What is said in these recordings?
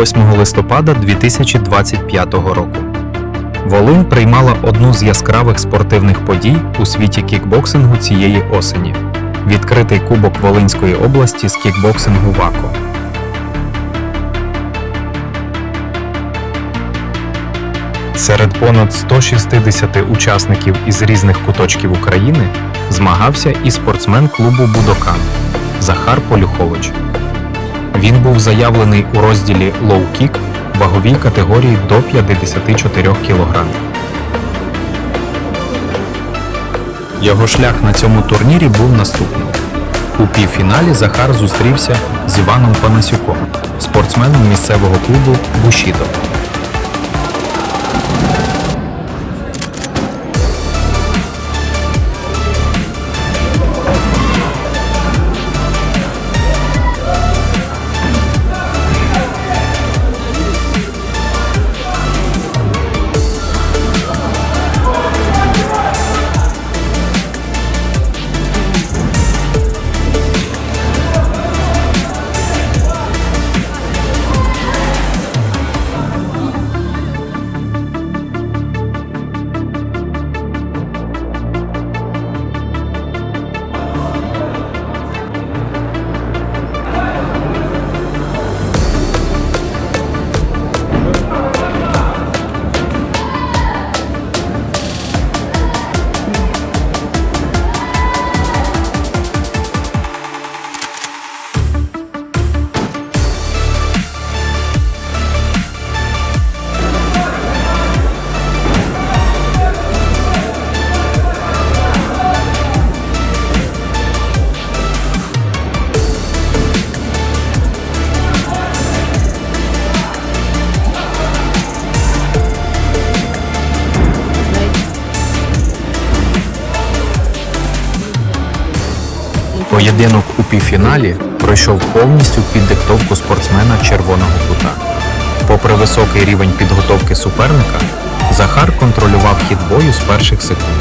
8 листопада 2025 року. Волинь приймала одну з яскравих спортивних подій у світі кікбоксингу цієї осені відкритий Кубок Волинської області з кікбоксингу ВАКО. Серед понад 160 учасників із різних куточків України змагався і спортсмен клубу Будокан Захар Полюхович. Він був заявлений у розділі лоу-кік ваговій категорії до 54 кг. Його шлях на цьому турнірі був наступним. У півфіналі Захар зустрівся з Іваном Панасюком, спортсменом місцевого клубу Бушідо. Поєдинок у півфіналі пройшов повністю під диктовку спортсмена червоного кута. Попри високий рівень підготовки суперника, Захар контролював хід бою з перших секунд,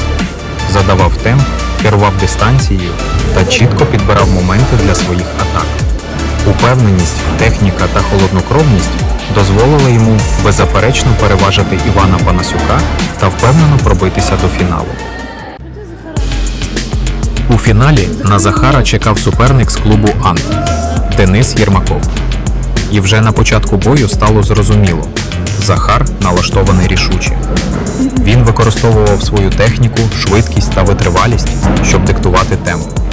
задавав темп, керував дистанцією та чітко підбирав моменти для своїх атак. Упевненість, техніка та холоднокровність дозволили йому беззаперечно переважити Івана Панасюка та впевнено пробитися до фіналу. Фіналі на Захара чекав суперник з клубу Ант Денис Єрмаков. І вже на початку бою стало зрозуміло: Захар налаштований рішуче. Він використовував свою техніку, швидкість та витривалість, щоб диктувати темп.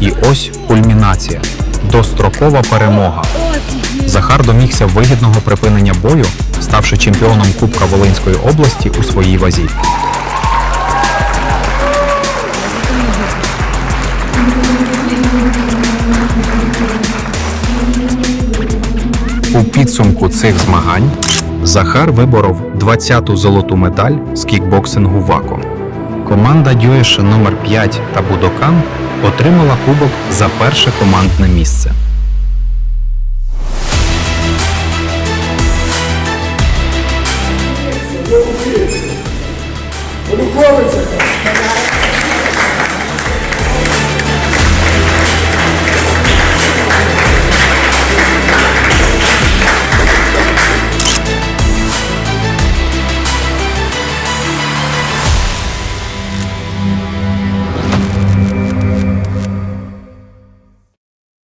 І ось кульмінація дострокова перемога. Захар домігся вигідного припинення бою, ставши чемпіоном Кубка Волинської області у своїй вазі. У підсумку цих змагань Захар виборов 20-ту золоту медаль з кікбоксингу ВАКО. Команда Дюєша номер 5 та Будокан отримала кубок за перше командне місце.